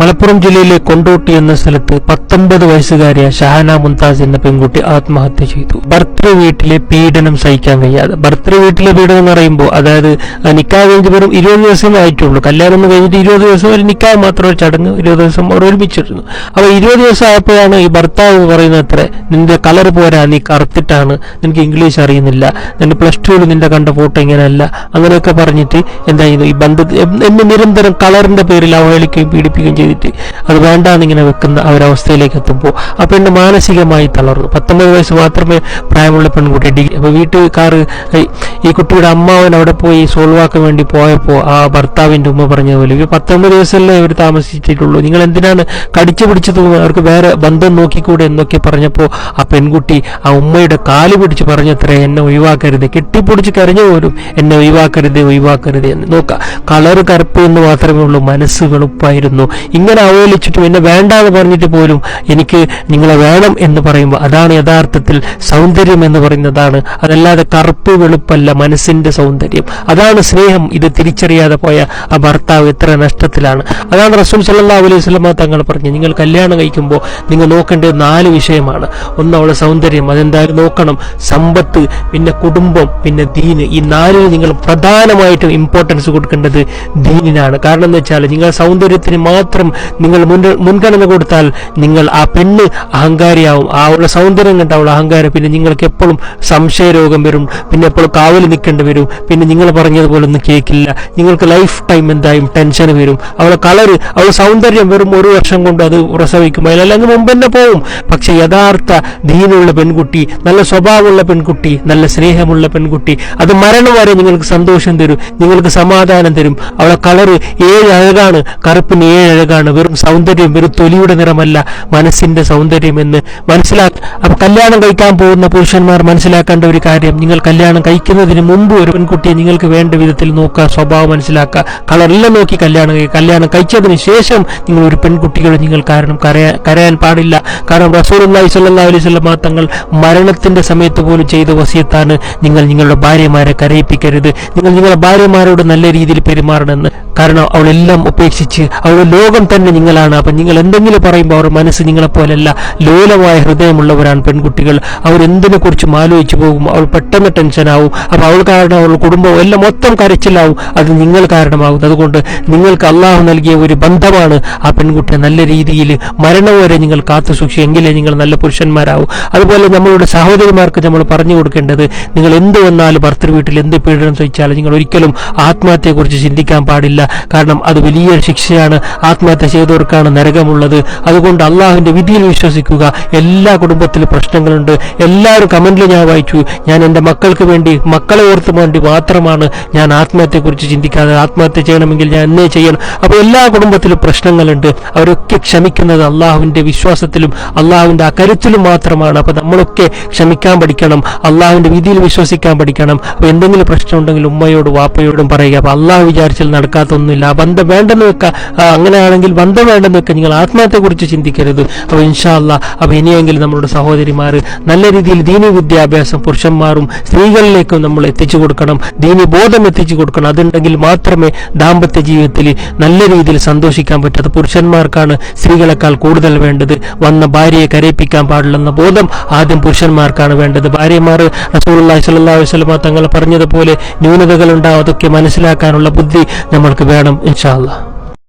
മലപ്പുറം ജില്ലയിലെ കൊണ്ടോട്ടി എന്ന സ്ഥലത്ത് പത്തൊമ്പത് വയസ്സുകാരിയ ഷഹാന മുംതാസ് എന്ന പെൺകുട്ടി ആത്മഹത്യ ചെയ്തു. ഭർത്തൃ വീട്ടിലെ പീഡനം സഹിക്കാൻ കഴിയാതെ ഭർത്തൃ വീട്ടിലെ പീഡനം എന്ന് പറയുമ്പോൾ അതായത് നിക്കാ കഴിഞ്ഞ് വെറും ഇരുപത് ദിവസമേ ആയിട്ടുള്ളൂ. കല്യാണം ഒന്ന് കഴിഞ്ഞിട്ട് ഇരുപത് ദിവസം ഒരു നിക്കാ മാത്രം ഒരു ചടങ്ങ് ഇരുപത് ദിവസം അവർ ഒരുമിച്ചിരുന്നു. അപ്പൊ ഇരുപത് ദിവസം ആയപ്പോഴാണ് ഈ ഭർത്താവ് പറയുന്നത് അത്ര നിന്റെ കളർ പോരാ നീ കറുത്തിട്ടാണ് നിനക്ക് ഇംഗ്ലീഷ് അറിയുന്നില്ല നിന്റെ പ്ലസ് ടുവിൽ നിന്റെ കണ്ട ഫോട്ടോ ഇങ്ങനെയല്ല അങ്ങനെയൊക്കെ പറഞ്ഞിട്ട് എന്തായിരുന്നു ഈ ബന്ധത്തിൽ എന്ന് നിരന്തരം കളറിന്റെ പേരിൽ അവഹേളിക്കുകയും പീഡിപ്പിക്കുകയും ചെയ്തിട്ട് അത് വേണ്ടാന്ന് ഇങ്ങനെ വെക്കുന്ന ആ ഒരു അവസ്ഥയിലേക്ക് എത്തുമ്പോൾ ആ പെണ്ണ് മാനസികമായി തളർന്നു. പത്തൊമ്പത് വയസ്സ് മാത്രമേ പ്രായമുള്ള പെൺകുട്ടി ഡിഗ്രി അപ്പൊ വീട്ടുകാർ ഈ കുട്ടിയുടെ അമ്മാവൻ അവിടെ പോയി സോൾവാക്കാൻ വേണ്ടി പോയപ്പോൾ ആ ഭർത്താവിന്റെ ഉമ്മ പറഞ്ഞതുപോലെ ഇവർ പത്തൊമ്പത് ദിവസമല്ലേ ഇവർ താമസിച്ചിട്ടുള്ളൂ. നിങ്ങൾ എന്തിനാണ് കടിച്ചു പിടിച്ചത്? അവർക്ക് വേറെ ബന്ധം നോക്കിക്കൂടെ എന്നൊക്കെ പറഞ്ഞപ്പോൾ ആ പെൺകുട്ടി ആ ഉമ്മയുടെ കാൽ പിടിച്ച് പറഞ്ഞത്രേ എന്നെ ഒഴിവാക്കരുത്. കെട്ടിപ്പൊടിച്ച് കരഞ്ഞു പോലും എന്നെ ഒഴിവാക്കരുത് ഒഴിവാക്കരുത് എന്ന്. നോക്ക കളർ കറുപ്പ് എന്ന് മാത്രമേ ഉള്ളൂ മനസ്സ് വെളുപ്പായിരുന്നു ഇങ്ങനെ അവഹേളിച്ചിട്ടും എന്നെ വേണ്ടാന്ന് പറഞ്ഞിട്ട് പോലും എനിക്ക് നിങ്ങളെ വേണം എന്ന് പറയുമ്പോൾ അതാണ് യഥാർത്ഥത്തിൽ സൗന്ദര്യം എന്ന് പറയുന്നതാണ്. അതല്ലാതെ കറുപ്പ് വെളുപ്പല്ല മനസ്സിന്റെ സൗന്ദര്യം. അതാണ് സ്നേഹം. ഇത് തിരിച്ചറിയാതെ പോയ ആ ഭർത്താവ് എത്ര നഷ്ടത്തിലാണ്. അതാണ് റസൂൽ സല്ലാ അലൈഹി സ്വലമ തങ്ങൾ പറഞ്ഞു നിങ്ങൾ കല്യാണം കഴിക്കുമ്പോൾ നിങ്ങൾ നോക്കേണ്ടത് നാല് വിഷയമാണ്. ഒന്ന് അവളെ സൗന്ദര്യം അതെന്തായാലും നോക്കണം. സമ്പത്ത് പിന്നെ കുടുംബം പിന്നെ ദീന്. ഈ നാലിന് നിങ്ങൾ പ്രധാനമായിട്ടും ഇമ്പോർട്ടൻസ് കൊടുക്കേണ്ടത് ദീനിനാണ്. കാരണം എന്ന് വെച്ചാൽ നിങ്ങൾ സൗന്ദര്യത്തിന് മാത്രം നിങ്ങൾ മുൻഗണന കൊടുത്താൽ നിങ്ങൾ ആ പെണ്ണ് അഹങ്കാരിയാവും. ആ ഉള്ള സൗന്ദര്യം കണ്ട അവൾ അഹങ്കാരം. പിന്നെ നിങ്ങൾക്ക് എപ്പോഴും സംശയരോഗം വരും. പിന്നെ എപ്പോഴും കാവൽ നിൽക്കേണ്ടി വരും. പിന്നെ നിങ്ങൾ പറഞ്ഞതുപോലെ ഒന്നും കേൾക്കില്ല. നിങ്ങൾക്ക് ലൈഫ് ടൈം എന്തായും ടെൻഷൻ വരും. അവളെ കളറ് അവളെ സൗന്ദര്യം വെറും ഒരു വർഷം കൊണ്ട് അത് പ്രസവിക്കും. അതിലല്ലെങ്കിൽ മുമ്പ് തന്നെ പോവും. പക്ഷെ യഥാർത്ഥ ദീനുള്ള പെൺകുട്ടി നല്ല സ്വഭാവമുള്ള പെൺകുട്ടി നല്ല സ്നേഹമുള്ള പെൺകുട്ടി അത് മരണം വരെ നിങ്ങൾക്ക് സന്തോഷം തരും. നിങ്ങൾക്ക് സമാധാനം തരും. അവളെ കളറ് ഏഴ് അഴകാണ്. കറുപ്പിന് ഏഴ് അഴകാണ്. വെറും സൗന്ദര്യം വെറും തൊലിയുടെ നിറമല്ല മനസ്സിന്റെ സൗന്ദര്യം എന്ന് മനസ്സിലാക്ക അപ്പൊ കല്യാണം കഴിക്കാൻ പോകുന്ന പുരുഷന്മാർ മനസ്സിലാക്കേണ്ട ഒരു കാര്യം നിങ്ങൾ കല്യാണം കഴിക്കുന്നതിന് മുമ്പ് ഒരു പെൺകുട്ടിയെ നിങ്ങൾക്ക് വേണ്ട വിധത്തിൽ നോക്കുക സ്വഭാവം മനസ്സിലാക്കുക കളറെല്ലാം നോക്കി കല്യാണം കല്യാണം കഴിച്ചതിന് ശേഷം നിങ്ങൾ ഒരു പെൺകുട്ടികൾ നിങ്ങൾ കാരണം കരയാൻ കരയാൻ പാടില്ല. കാരണം റസൂലുള്ളാഹി സ്വല്ലല്ലാഹു അലൈഹി വസല്ലം തങ്ങൾ മരണത്തിന്റെ സമയത്ത് പോലും ചെയ്ത വസിയത്താണ് നിങ്ങൾ നിങ്ങളുടെ ഭാര്യമാരെ കരയിപ്പിക്കരുത്. നിങ്ങൾ നിങ്ങളുടെ ഭാര്യമാരോട് നല്ല രീതിയിൽ പെരുമാറണമെന്ന്. കാരണം അവളെല്ലാം ഉപേക്ഷിച്ച് അവരുടെ ലോകം തന്നെ നിങ്ങളാണ്. അപ്പം നിങ്ങൾ എന്തെങ്കിലും പറയുമ്പോൾ അവർ മനസ്സ് നിങ്ങളെ പോലെയല്ല ലോലമായ ഹൃദയമുള്ളവരാണ് പെൺകുട്ടികൾ. അവർ എന്തിനെ കുറിച്ചും ആലോചിച്ചു പോകും. അവൾ പെട്ടെന്ന് ടെൻഷനാവും അപ്പോൾ അവൾ കാരണം അവളുടെ കുടുംബവും എല്ലാം മൊത്തം കരച്ചിലാവും. അത് നിങ്ങൾ കാരണമാകും അതുകൊണ്ട് നിങ്ങൾക്ക് അള്ളാഹു നൽകിയ ഒരു ബന്ധമാണ് ആ പെൺകുട്ടിയെ നല്ല രീതിയിൽ മരണം വരെ നിങ്ങൾ കാത്തു സൂക്ഷിക്കും എങ്കിലേ നിങ്ങൾ നല്ല പുരുഷന്മാരാവും. അതുപോലെ നമ്മളുടെ സഹോദരിമാർക്ക് നമ്മൾ പറഞ്ഞു കൊടുക്കേണ്ടത് നിങ്ങൾ എന്ത് വന്നാലും ഭർത്തൃ വീട്ടിൽ എന്ത് പീഡനം ചോദിച്ചാലും നിങ്ങൾ ഒരിക്കലും ആത്മഹത്യയെക്കുറിച്ച് ചിന്തിക്കാൻ പാടില്ല. കാരണം അത് വലിയ ശിക്ഷയാണ്. ആത്മഹത്യ ചെയ്തവർക്കാണ് നരകമുള്ളത്. അതുകൊണ്ട് അള്ളാഹുവിന്റെ വിധിയിൽ വിശ്വസിക്കുക. എല്ലാ കുടുംബത്തിലും പ്രശ്നങ്ങളുണ്ട്. എല്ലാവരും കമന്റിൽ ഞാൻ വായിച്ചു. ഞാൻ എന്റെ മക്കൾക്ക് വേണ്ടി മക്കളെ ഓർത്ത് വേണ്ടി മാത്രമാണ് ഞാൻ ആത്മഹത്യയെക്കുറിച്ച് ചിന്തിക്കാതെ ആത്മഹത്യ ചെയ്യണമെങ്കിൽ ഞാൻ എന്നേ ചെയ്യണം. അപ്പോൾ എല്ലാ കുടുംബത്തിലും പ്രശ്നങ്ങളുണ്ട്. അവരൊക്കെ ക്ഷമിക്കുന്നത് അള്ളാഹുവിന്റെ വിശ്വാസത്തിലും അള്ളാഹുവിന്റെ അകരത്തിലും കരുത്തിലും മാത്രമാണ്. അപ്പൊ നമ്മളൊക്കെ ക്ഷമിക്കാൻ പഠിക്കണം. അള്ളാഹുവിന്റെ വിധിയിൽ വിശ്വസിക്കാൻ പഠിക്കണം. അപ്പോൾ എന്തെങ്കിലും പ്രശ്നം ഉണ്ടെങ്കിൽ ഉമ്മയോടും വാപ്പയോടും പറയുക. അപ്പോൾ അള്ളാഹു വിചാരിച്ചാൽ നടക്കാത്തൊന്നുമില്ല. ബന്ധം വേണ്ടെന്ന് വെക്കുക അങ്ങനെയാണെങ്കിൽ ബന്ധം വേണ്ടെന്ന് വെക്കുക നിങ്ങൾ ആത്മഹത്യയെക്കുറിച്ച് ചിന്തിക്കരുത്. അപ്പോൾ ഇൻഷാല്ല അപ്പോൾ അപ്പൊ ഇനിയെങ്കിലും നമ്മുടെ സഹോദരിമാർ നല്ല രീതിയിൽ ദീനി വിദ്യാഭ്യാസം പുരുഷന്മാരും സ്ത്രീകളിലേക്കും നമ്മൾ എത്തിച്ചു കൊടുക്കണം. ദീനി ബോധം എത്തിച്ചു കൊടുക്കണം. അതുണ്ടെങ്കിൽ മാത്രമേ ദാമ്പത്യ ജീവിതത്തിൽ നല്ല രീതിയിൽ സന്തോഷിക്കാൻ പറ്റൂ. പുരുഷന്മാർക്കാണ് സ്ത്രീകളെക്കാൾ കൂടുതൽ വേണ്ടത്. വന്ന ഭാര്യയെ കരയിപ്പിക്കാൻ പാടില്ലെന്ന ബോധം ആദ്യം പുരുഷന്മാർക്കാണ് വേണ്ടത്. ഭാര്യമാർ സ്വല്ലല്ലാഹു അലൈഹി വസല്ലം തങ്ങൾ പറഞ്ഞതുപോലെ ന്യൂനതകൾ ഉണ്ടാവും അതൊക്കെ മനസ്സിലാക്കാനുള്ള ബുദ്ധി നമ്മൾക്ക് വേണം. İnşallah.